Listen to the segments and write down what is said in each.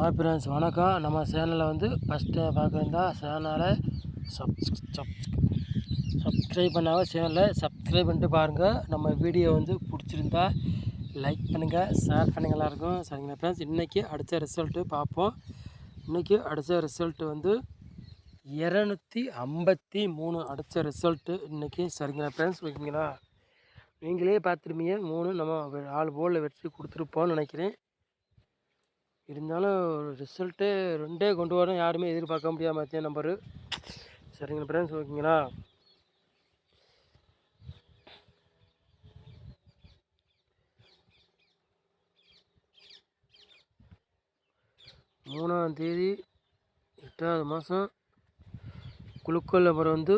Hi friends வணக்கம். நம்ம சேனலை வந்து ஃபஸ்ட்டு பார்க்குறதா சேனலை சப் சப் சப்ஸ்கிரைப் பண்ணாமல் சேனலை சப்ஸ்கிரைப் பண்ணிட்டு பாருங்கள் நம்ம வீடியோ வந்து பிடிச்சிருந்தா லைக் பண்ணுங்கள் ஷேர் பண்ணுங்கள் எல்லாருக்கும். சரிங்களா ஃப்ரெண்ட்ஸ் இன்றைக்கி அடித்த ரிசல்ட்டு பார்ப்போம். இன்றைக்கி அடித்த ரிசல்ட்டு வந்து இரநூத்தி ஐம்பத்தி மூணு அடித்த ரிசல்ட்டு இன்றைக்கி சரிங்களா ஃப்ரெண்ட்ஸ் ஓகேங்களா? நீங்களே பார்த்துருப்பீங்க. மூணு நம்ம ஆள் போலில் வெற்றி கொடுத்துருப்போம்னு நினைக்கிறேன். இருந்தாலும் ரிசல்ட்டு ரெண்டே கொண்டு வரோம் யாருமே எதிர்பார்க்க முடியாத மத்திய நம்பரு சரிங்க ஃப்ரெண்ட்ஸ் ஓகேங்களா மூணாம் தேதி எட்டாவது மாதம் குழுக்கள் நம்பர் வந்து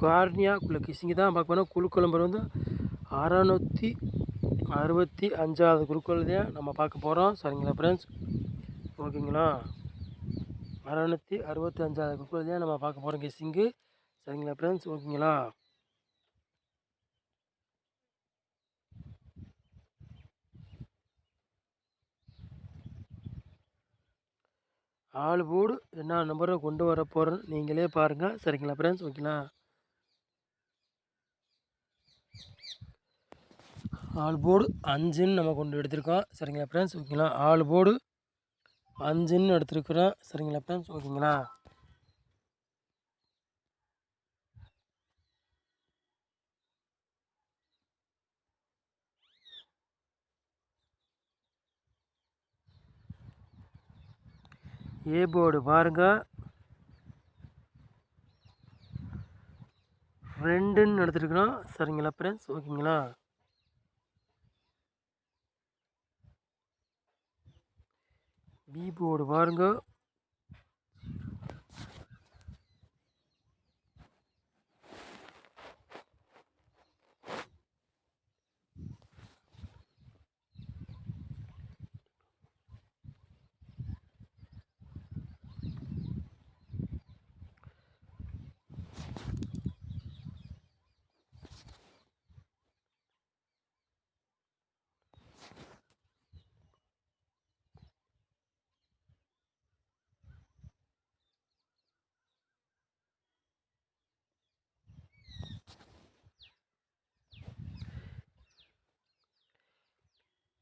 கார்னியா குழுக்கு கிசிங்க தான் பார்க்க போனால் குழுக்கள் நம்பர் வந்து அறநூற்றி அறுபத்தி அஞ்சாவது குழுக்கள் நம்ம பார்க்க போகிறோம் சரிங்களா ஃப்ரெண்ட்ஸ் ஓகேங்களா? அறநூற்றி அறுபத்தி அஞ்சாவது குழுக்கள் நம்ம பார்க்க போகிறோம் கெஸ்ஸிங்கு சரிங்களா ஃப்ரெண்ட்ஸ் ஓகேங்களா? ஆள் போர்டு என்ன நம்பரை கொண்டு வர போகிறேன்னு நீங்களே பாருங்கள் சரிங்களா ஃப்ரெண்ட்ஸ் ஓகேங்களா? ஆள் போர்டு அஞ்சுன்னு நம்ம கொண்டு எடுத்திருக்கோம். சரிங்களா ஃப்ரெண்ட்ஸ் ஓகேங்களா? ஆள் போர்டு அஞ்சுன்னு எடுத்திருக்கிறோம். சரிங்களா ஃப்ரெண்ட்ஸ் ஓகேங்களா? ஏ போர்டு பாருங்கள் ரெண்டுன்னு எடுத்துருக்குறோம். சரிங்களா ஃப்ரெண்ட்ஸ் ஓகேங்களா? பி போர்டு பாருங்க.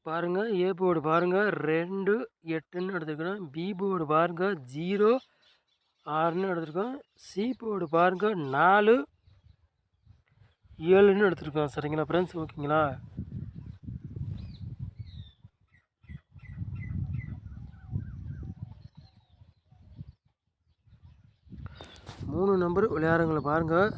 பாருங்கள் ஏ போர்டு பாருங்கள் ரெண்டு எட்டுன்னு எடுத்துருக்கோம் பி போர்டு பாருங்கள் ஜீரோ ஆறுன்னு எடுத்துருக்கோம். சி போர்டு பாருங்கள் நாலு ஏழுன்னு எடுத்துருக்கோம். சரிங்களா ஃப்ரெண்ட்ஸ் ஓகேங்களா? மூணு நம்பர் விளையாடுங்களை பாருங்கள்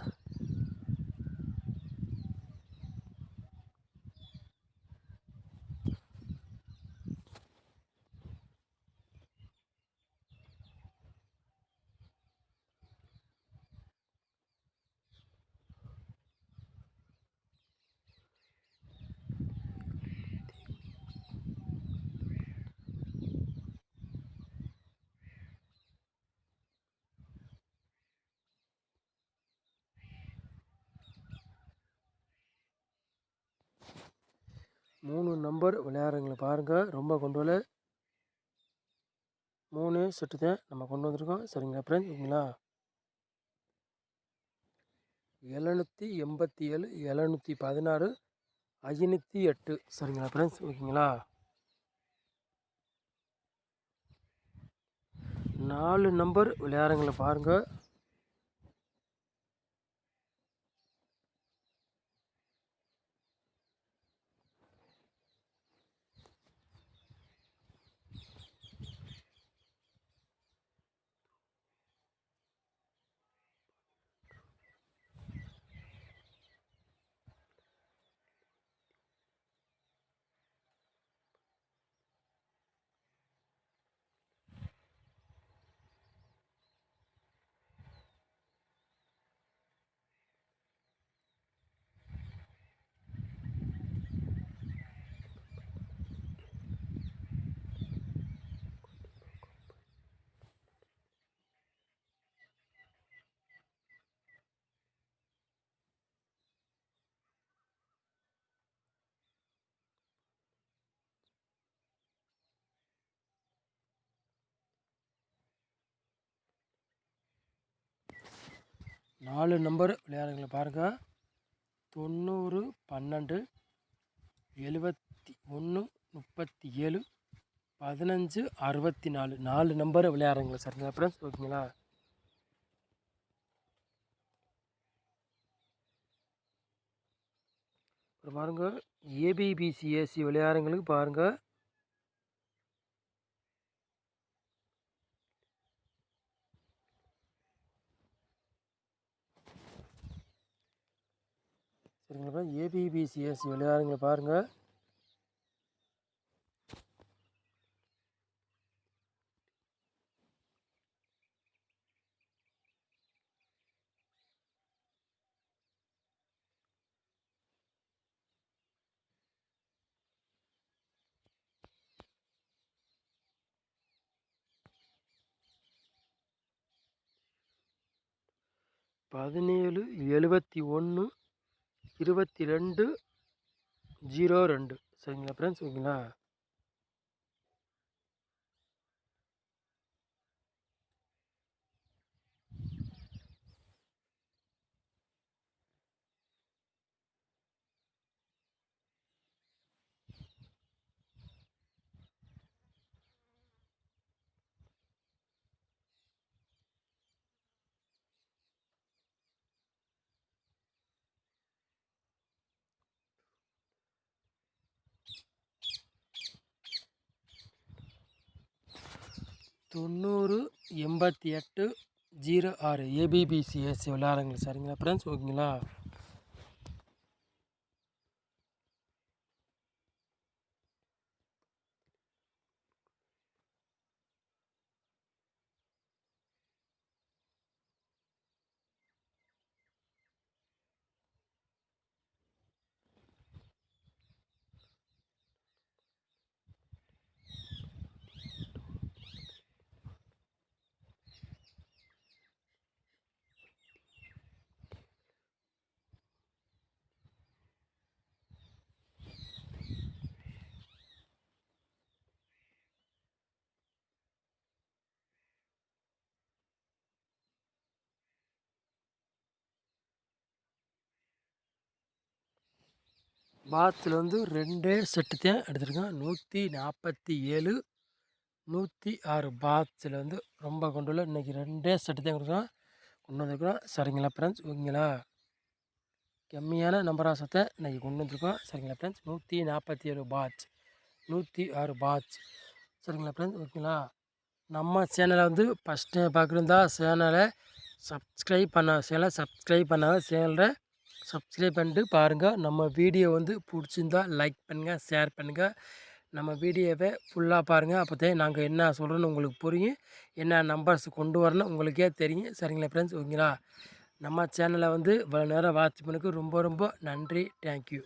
மூணு நம்பர் விளையாடுறவங்களை பாருங்கள் ரொம்ப கொண்டு மூணு செட்டு தான் நம்ம கொண்டு வந்திருக்கோம். சரிங்களா ஃப்ரெண்ட்ஸ் ஓகேங்களா? எழுநூற்றி எண்பத்தி ஏழு எழுநூற்றி பதினாறு ஐநூற்றி எட்டு. சரிங்களா ஃப்ரெண்ட்ஸ் ஓகேங்களா? நாலு நம்பர் விளையாடுறவங்களை பாருங்கள் நாலு நம்பர் விளையாடுங்களை பாருங்கள் தொண்ணூறு பன்னெண்டு எழுபத்தி ஒன்று முப்பத்தி ஏழு பதினஞ்சு அறுபத்தி நாலு நாலு நம்பர் விளையாடுறீங்களா சரிங்களா ஃப்ரெண்ட்ஸ் ஓகேங்களா? அப்புறம் பாருங்கள் ஏபிபிசிஎஸ்சி விளையாடுங்களுக்கு பாருங்கள் சரிங்களா ஏபிபிசிஎஸ் விளையாடுங்களை பாருங்கள் பதினேழு எழுபத்தி ஒன்று இருபத்தி ரெண்டு ஜீரோ ரெண்டு. சரிங்களா ஃப்ரெண்ட்ஸ் ஓகேங்களா? தொண்ணூறு எண்பத்தி எட்டு ஜீரோ ஆறு. ஏபிபிசிஎஸ்சி விளையாடுங்க சரிங்களா? ஃப்ரெண்ட்ஸ் ஓகேங்களா பாத்தில் வந்து ரெண்டே செட்டு தான் எடுத்திருக்கேன். நூற்றி நாற்பத்தி ஏழு நூற்றி ஆறு பாத்தில் வந்து ரொம்ப கொண்டு உள்ள இன்றைக்கி ரெண்டே செட்டு தான் கொடுக்குறோம் கொண்டு வந்திருக்கிறோம் சரிங்களா ஃப்ரெண்ட்ஸ் ஓகேங்களா? கம்மியான நம்பர் ஆசத்தை இன்றைக்கி கொண்டு வந்திருக்கோம். சரிங்களா ஃப்ரெண்ட்ஸ் நூற்றி நாற்பத்தி ஏழு பாட்ச் நூற்றி ஆறு பாட்ச் சரிங்களா ஃப்ரெண்ட்ஸ் ஓகேங்களா? நம்ம சேனலை வந்து ஃபஸ்ட்டு பார்க்குறதா சேனலை சப்ஸ்கிரைப் பண்ண சேனலை சப்ஸ்கிரைப் பண்ணாத சேனலை சப்ஸ்கிரைப் பண்ணிட்டு பாருங்கள் நம்ம வீடியோ வந்து பிடிச்சிருந்தா லைக் பண்ணுங்கள் ஷேர் பண்ணுங்கள் நம்ம வீடியோவை ஃபுல்லாக பாருங்கள் அப்போ தான் நாங்கள் என்ன சொல்கிறோன்னு உங்களுக்கு புரியும். என்ன நம்பர்ஸ் கொண்டு வரணும் உங்களுக்கே தெரியும். சரிங்களா ஃப்ரெண்ட்ஸ் ஓகேங்களா? நம்ம சேனலை வந்து இவ்வளோ நேரம் வாட்ச் பண்ணுக்கு ரொம்ப ரொம்ப நன்றி. தேங்க்யூ